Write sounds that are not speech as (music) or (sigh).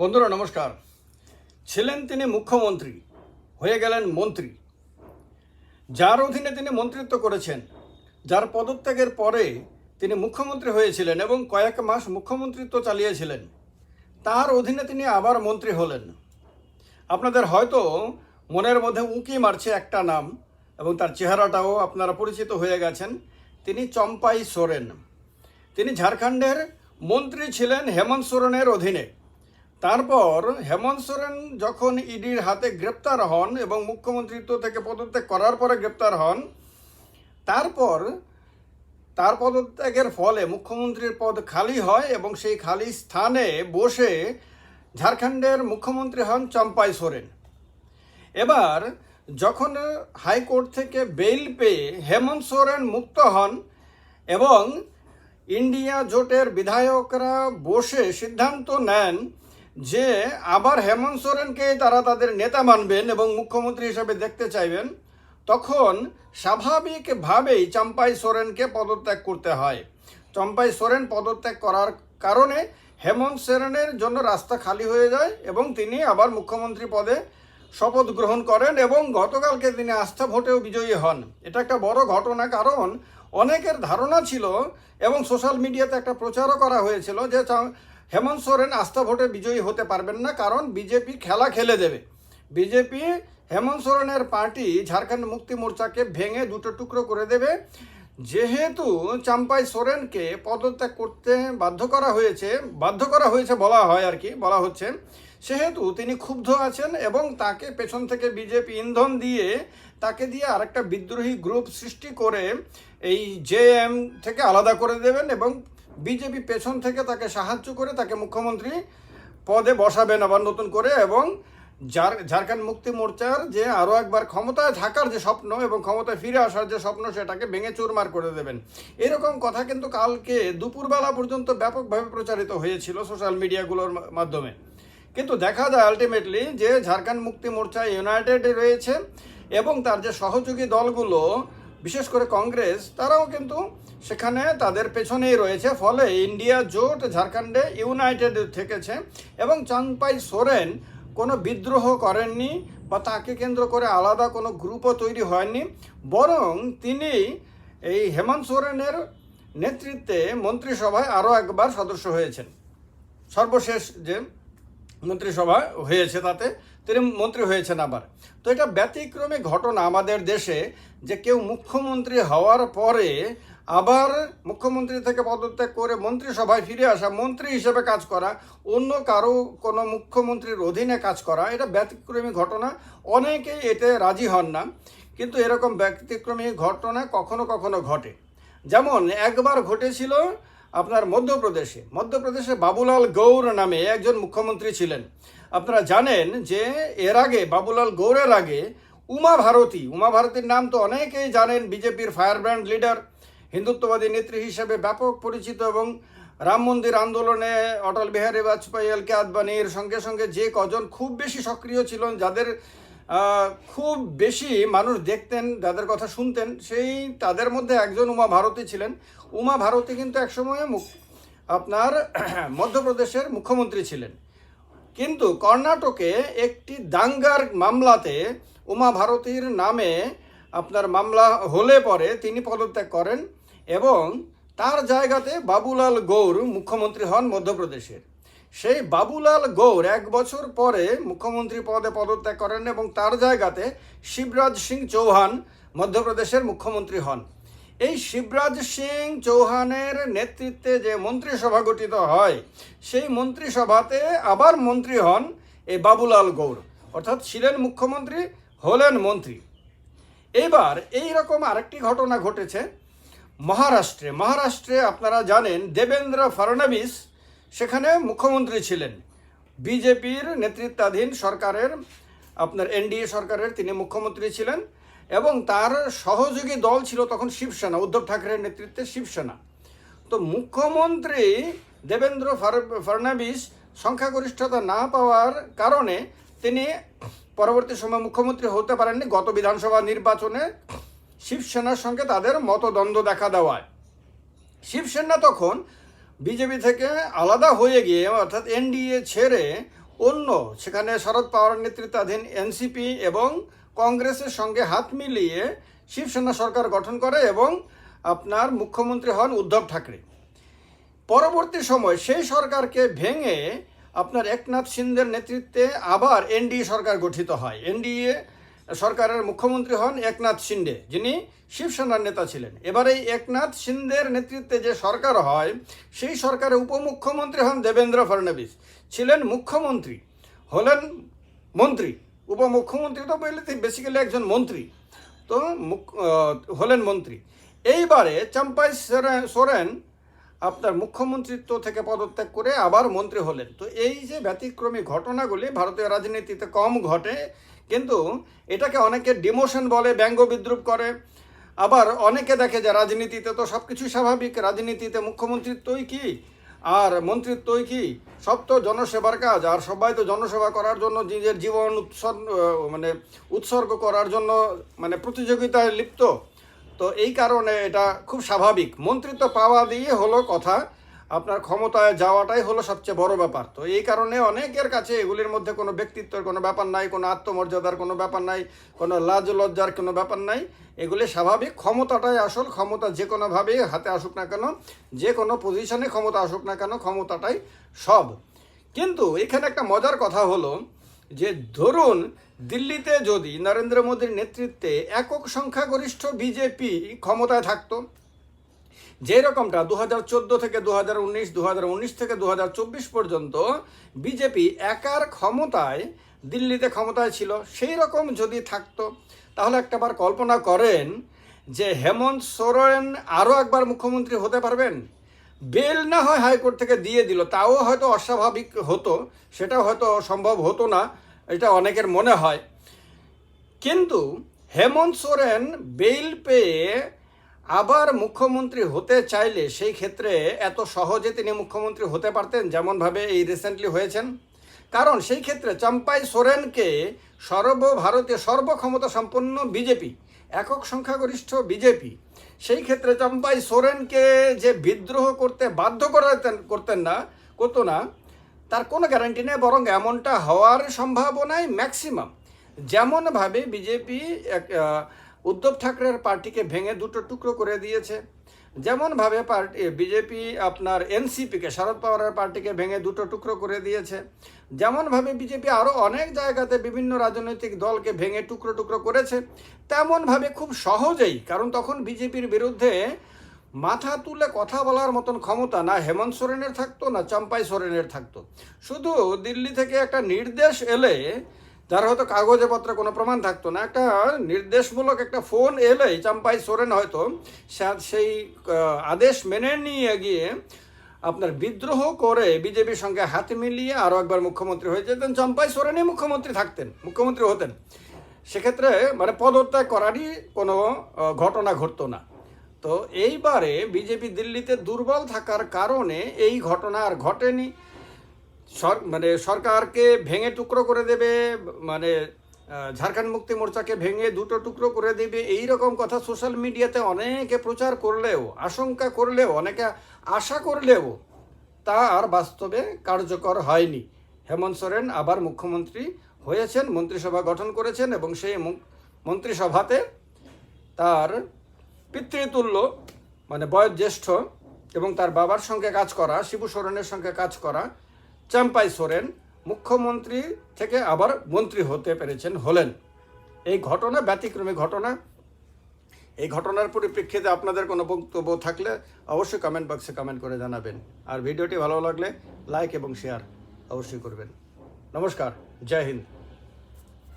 বন্ধুরা, নমস্কার। ছিলেন তিনি মুখ্যমন্ত্রী, হয়ে গেলেন মন্ত্রী। যার অধীনে তিনি মন্ত্রিত্ব করেছেন, যার পদত্যাগের পরে তিনি মুখ্যমন্ত্রী হয়েছিলেন এবং কয়েক মাস মুখ্যমন্ত্রিত্ব চালিয়েছিলেন, তার অধীনে তিনি আবার মন্ত্রী হলেন। আপনাদের হয়তো মনের মধ্যে উঁকি মারছে একটা নাম এবং তার চেহারাটাও আপনারা পরিচিত হয়ে গেছেন। তিনি চম্পাই সোরেন। তিনি ঝাড়খণ্ডের মন্ত্রী ছিলেন হেমন্ত সোরেনের অধীনে। তারপর হেমন্ত সোরেন যখন ইডির হাতে গ্রেপ্তার হন এবং মুখ্যমন্ত্রিত্ব থেকে পদত্যাগ করার পরে গ্রেপ্তার হন, তারপর, তার পদত্যাগের ফলে মুখ্যমন্ত্রীর পদ খালি হয় এবং সেই খালি স্থানে বসে ঝাড়খণ্ডের মুখ্যমন্ত্রী হন চম্পাই সোরেন। এবার, যখন হাইকোর্ট থেকে বেইল পেয়ে হেমন্ত সোরেন মুক্ত হন এবং ইন্ডিয়া জোটের বিধায়করা বসে সিদ্ধান্ত নেন যে আবার হেমন্ত সোরেনকে তারা তাদের নেতা মানবেন এবং মুখ্যমন্ত্রী হিসেবে দেখতে চাইবেন, তখন স্বাভাবিকভাবেই চম্পাই সোরেনকে পদত্যাগ করতে হয়। চম্পাই সোরেন পদত্যাগ করার কারণে হেমন্ত সোরেনের জন্য রাস্তা খালি হয়ে যায় এবং তিনি আবার মুখ্যমন্ত্রী পদে শপথ গ্রহণ করেন এবং গতকালকে তিনি আস্থা ভোটেও বিজয়ী হন। এটা একটা বড় ঘটনা, কারণ অনেকের ধারণা ছিল এবং সোশ্যাল মিডিয়াতে একটা প্রচারও করা হয়েছিল যে হেমন্ত সোরেন আস্থা ভোটে বিজয়ী হতে পারবেন না, কারণ বিজেপি খেলা খেলে দেবে। বিজেপি হেমন্ত সোরেনের পার্টি ঝাড়খণ্ড মুক্তি মোর্চাকে ভেঙে দুটো টুকরো করে দেবে। যেহেতু চাম্পাই সোরেনকে পদত্যাগ করতে বাধ্য করা হয়েছে, বাধ্য করা হয়েছে বলা হয় আর কি, বলা হচ্ছে, সেহেতু তিনি ক্ষুব্ধ আছেন এবং তাকে পেছন থেকে বিজেপি ইন্ধন দিয়ে, তাকে দিয়ে আরেকটা বিদ্রোহী গ্রুপ সৃষ্টি করে এই জেএম থেকে আলাদা করে দেবেন এবং বিজেপি পেছন থেকে তাকে সাহায্য করে তাকে মুখ্যমন্ত্রী পদে বসাবেন আবার নতুন করে এবং ঝাড় ঝাড়খণ্ড মুক্তি মোর্চার যে আরও একবার ক্ষমতায় থাকার যে স্বপ্ন এবং ক্ষমতায় ফিরে আসার যে স্বপ্ন, সেটাকে ভেঙে চুরমার করে দেবেন। এরকম কথা কিন্তু কালকে দুপুরবেলা পর্যন্ত ব্যাপকভাবে প্রচারিত হয়েছিল সোশ্যাল মিডিয়াগুলোর মাধ্যমে। কিন্তু দেখা যায় আলটিমেটলি যে ঝাড়খণ্ড মুক্তি মোর্চা ইউনাইটেড রয়েছে এবং তার যে সহযোগী দলগুলো, বিশেষ করে কংগ্রেস, তারাও কিন্তু সেখানে তাদের পেছনেই রয়েছে, ফলে ইন্ডিয়া জোট ঝাড়খণ্ডে ইউনাইটেড থেকেছে এবং চাঁদপাই সোরেন কোনো বিদ্রোহ করেননি বা তাকে কেন্দ্র করে আলাদা কোনো গ্রুপও তৈরি হয়নি। বরং তিনি এই হেমন্ত সোরেনের নেতৃত্বে মন্ত্রিসভায় আরও একবার সদস্য হয়েছেন। সর্বশেষ যে মন্ত্রিসভা হয়েছে তাতে তিনি মন্ত্রী হয়েছেন আবার। তো এটা ব্যতিক্রমী ঘটনা আমাদের দেশে যে কেউ মুখ্যমন্ত্রী হওয়ার পরে আবার মুখ্যমন্ত্রী থেকে পদত্যাগ করে মন্ত্রিসভায় ফিরে আসা, মন্ত্রী হিসেবে কাজ করা, অন্য কারও কোনো মুখ্যমন্ত্রীর অধীনে কাজ করা, এটা ব্যতিক্রমী ঘটনা। অনেকেই এতে রাজি হন না, কিন্তু এরকম ব্যতিক্রমী ঘটনা কখনো কখনো ঘটে। যেমন একবার ঘটেছিল আপনার মধ্যপ্রদেশে মধ্যপ্রদেশে বাবুলাল গৌর নামে একজন মুখ্যমন্ত্রী ছিলেন। আপনারা জানেন যে এর আগে, বাবুলাল গৌরের আগে উমা ভারতী, উমা ভারতীর নাম তো অনেকেই জানেন, বিজেপির ফায়ার ব্র্যান্ড লিডার। হিন্দুত্ববাদী নেত্রী হিসেবে ব্যাপক পরিচিত এবং রাম মন্দির আন্দোলনে অটল বিহারী বাজপেয়ী এল কে আদবানির সঙ্গে সঙ্গে যে কজন খুব বেশি সক্রিয় ছিলেন, যাদের খুব বেশি মানুষ দেখতেন, যাদের কথা শুনতেন, সেই তাদের মধ্যে একজন উমা ভারতী ছিলেন। উমা ভারতী কিন্তু একসময় আপনার (clears throat) মধ্যপ্রদেশের মুখ্যমন্ত্রী ছিলেন। কিন্তু কর্ণাটকে একটি দাঙ্গার মামলাতে উমা ভারতীর নামে আপনার মামলা হলে পরে তিনি পদত্যাগ করেন। এবং তার জায়গাতে বাবুলাল গৌর মুখ্যমন্ত্রী হন মধ্যপ্রদেশের। সেই বাবুলাল গৌর এক বছর পরে মুখ্যমন্ত্রী পদে পদত্যাগ করেন এবং তার জায়গাতে শিবরাজ সিং চৌহান মধ্যপ্রদেশের মুখ্যমন্ত্রী হন। এই শিবরাজ সিং চৌহানের নেতৃত্বে যে মন্ত্রিসভা গঠিত হয়, সেই মন্ত্রিসভাতে আবার মন্ত্রী হন এই বাবুলাল গৌর, অর্থাৎ ছিলেন মুখ্যমন্ত্রী, হলেন মন্ত্রী। এবার এই রকম আরেকটি ঘটনা ঘটেছে। মহারাষ্ট্রে। মহারাষ্ট্রে আপনারা জানেন, দেবেন্দ্র ফডণবীস সেখানে মুখ্যমন্ত্রী ছিলেন। বিজেপির নেতৃত্বাধীন সরকারের, আপনার এনডিএ সরকারের তিনি মুখ্যমন্ত্রী ছিলেন এবং তার সহযোগী দল ছিল তখন শিবসেনা, উদ্ধব ঠাকরের নেতৃত্বে শিবসেনা। তো মুখ্যমন্ত্রী দেবেন্দ্র ফডণবীস সংখ্যাগরিষ্ঠতা না পাওয়ার কারণে তিনি পরবর্তী সময় মুখ্যমন্ত্রী হতে পারেননি। গত বিধানসভা নির্বাচনে শিবসেনার সঙ্গে তাদের মতদ্বন্দ্ব দেখা দেওয়ায়। শিবসেনা তখন বিজেপি থেকে আলাদা হয়ে গিয়ে, অর্থাৎ এনডিএ ছেড়ে অন্য, সেখানে শরদ পাওয়ার নেতৃত্বাধীন এনসিপি এবং কংগ্রেসের সঙ্গে হাত মিলিয়ে শিবসেনা সরকার গঠন করে এবং আপনার মুখ্যমন্ত্রী হন উদ্ধব ঠাকরে। পরবর্তী সময় সেই সরকারকে ভেঙে আপনার একনাথ সিন্ধের নেতৃত্বে আবার এনডিএ সরকার গঠিত হয়। এনডিএ সরকারের মুখ্যমন্ত্রী হন একনাথ সিন্ডে যিনি শিবসেনার নেতা ছিলেন। এবার এই একনাথ সিন্ধের নেতৃত্বে যে সরকার হয়, সেই সরকারের উপমুখ্যমন্ত্রী হন দেবেন্দ্র ফডণবীস ছিলেন মুখ্যমন্ত্রী, হলেন মন্ত্রী, উপমুখ্যমন্ত্রী তো বললে বেসিক্যালি একজন মন্ত্রী, তো হলেন মন্ত্রী। এইবারে চাম্পাই সোরেন আপনার মুখ্যমন্ত্রিত্ব থেকে পদত্যাগ করে আবার মন্ত্রী হলেন। তো এই যে ব্যতিক্রমী ঘটনাগুলি ভারতীয় রাজনীতিতে কম ঘটে কিন্তু এটাকে অনেকে ডিমোশন বলে, ব্যঙ্গ বিদ্রুপ করে। আবার অনেকে দেখে যে রাজনীতিতে তো সব কিছুই স্বাভাবিক, রাজনীতিতে মুখ্যমন্ত্রিত্বই কি? আর মন্ত্রিত্বই কি? সব তো জনসেবার কাজ, আর সবাই তো জনসেবা করার জন্য নিজের জীবন উৎসর্গ মানে উৎসর্গ করার জন্য মানে প্রতিযোগিতায় লিপ্ত। তো এই কারণে এটা খুব স্বাভাবিক। মন্ত্রিত্ব পাওয়া দিয়ে হলো কথা আপনার ক্ষমতায় যাওয়াটাই হলো সবচেয়ে বড় ব্যাপার। তো এই কারণে অনেকের কাছে এগুলির মধ্যে কোনো ব্যক্তিত্বের কোনো ব্যাপার নাই, কোনো আত্মমর্যাদার কোনো ব্যাপার নাই, কোনো লাজ লজ্জার কোনো ব্যাপার নাই। এগুলি স্বাভাবিক, ক্ষমতাটাই আসল, ক্ষমতা যে কোনোভাবেই হাতে আসুক না কেন, যে কোনো পজিশনে ক্ষমতা আসুক না কেন, ক্ষমতাটাই সব। কিন্তু এখানে একটা মজার কথা হলো যে ধরুন দিল্লিতে যদি নরেন্দ্র মোদীর নেতৃত্বে একক সংখ্যাগরিষ্ঠ বিজেপি ক্ষমতায় থাকতো যে রকমটা দু হাজার চোদ্দ থেকে দু হাজার উনিশ দু হাজার উনিশ থেকে দু হাজার চব্বিশ পর্যন্ত বিজেপি একার ক্ষমতায়, দিল্লিতে ক্ষমতায় ছিল, সেই রকম যদি থাকতো, তাহলে একটাবার কল্পনা করেন যে হেমন্ত সোরেন আরও একবার মুখ্যমন্ত্রী হতে পারবেন? বেল না হয় হাইকোর্ট থেকে দিয়ে দিল, তাও হয়তো অস্বাভাবিক হতো সেটা হয়তো সম্ভব হতো না, এটা অনেকের মনে হয়। কিন্তু হেমন্ত সোরেন বেইল পেয়ে আবার মুখ্যমন্ত্রী হতে চাইলে সেই ক্ষেত্রে এত সহজে তিনি মুখ্যমন্ত্রী হতে পারতেন যেমনভাবে এই রিসেন্টলি হয়েছেন। কারণ সেই ক্ষেত্রে চম্পাই সোরেনকে সর্বভারতীয় সর্বক্ষমতা সম্পন্ন বিজেপি, একক সংখ্যাগরিষ্ঠ বিজেপি, সেই ক্ষেত্রে চম্পাই সোরেনকে যে বিদ্রোহ করতে বাধ্য করাতেন, করতেন না, করতো না, তার কোনো গ্যারান্টি নেই, বরং এমনটা হওয়ার সম্ভাবনাই ম্যাক্সিমাম যেমনভাবে বিজেপি এক উদ্ধব ঠাকরের পার্টিকে ভেঙে দুটো টুকরো করে দিয়েছে। যেমনভাবে পার্টি বিজেপি আপনার এনসিপিকে, শরদ পাওয়ারের পার্টিকে ভেঙে দুটো টুকরো করে দিয়েছে। যেমনভাবে বিজেপি আরও অনেক জায়গাতে বিভিন্ন রাজনৈতিক দলকে ভেঙে টুকরো টুকরো করেছে তেমনভাবে খুব সহজেই, কারণ তখন বিজেপির বিরুদ্ধে মাথা তুলে কথা বলার মতন ক্ষমতা না হেমন্ত সোরেনের থাকতো, না চম্পাই সোরেনের থাকতো। শুধু দিল্লি থেকে একটা নির্দেশ এলে যার হয়তো কাগজে পত্রে কোনো প্রমাণ থাকতো না। একটা নির্দেশমূলক একটা ফোন এলেই চম্পাই সোরেন হয়তো সেই আদেশ মেনে নিয়ে গিয়ে আপনার বিদ্রোহ করে বিজেপির সঙ্গে হাত মিলিয়ে আরও একবার মুখ্যমন্ত্রী হয়ে যেতেন। চম্পাই সোরেনই মুখ্যমন্ত্রী থাকতেন, মুখ্যমন্ত্রী হতেন। সেক্ষেত্রে মানে পদত্যাগ করারই কোনো ঘটনা ঘটতো না। তো এইবারে বিজেপি দিল্লিতে দুর্বল থাকার কারণে এই ঘটনা আর ঘটেনি। মানে সরকারকে ভেঙে টুকরো করে দেবে মানে ঝাড়খণ্ড মুক্তি মোর্চাকে ভেঙে দুটো টুকরো করে দেবে, এই রকম কথা সোশ্যাল মিডিয়াতে অনেকে প্রচার করলেও, আশঙ্কা করলেও, অনেকে আশা করলেও তা আর বাস্তবে কার্যকর হয়নি। হেমন্ত সোরেন আবার মুখ্যমন্ত্রী হয়েছেন, মন্ত্রিসভা গঠন করেছেন এবং সেই মন্ত্রিসভাতে তার পিতৃতুল্য মানে বয়োজ্যেষ্ঠ এবং তার বাবার সঙ্গে কাজ করা, শিবু সোরেনের সঙ্গে কাজ করা চাম্পাই সোরেন মুখ্যমন্ত্রী থেকে আবার মন্ত্রী হতে পেরেছেন হলেন। এই ঘটনা ব্যতিক্রমী ঘটনা। এই ঘটনার পরিপ্রেক্ষিতে আপনাদের কোনো বক্তব্য থাকলে অবশ্যই কমেন্ট বক্সে কমেন্ট করে জানাবেন। আর ভিডিওটি ভালো লাগলে লাইক এবং শেয়ার অবশ্যই করবেন। নমস্কার, জয় হিন্দ।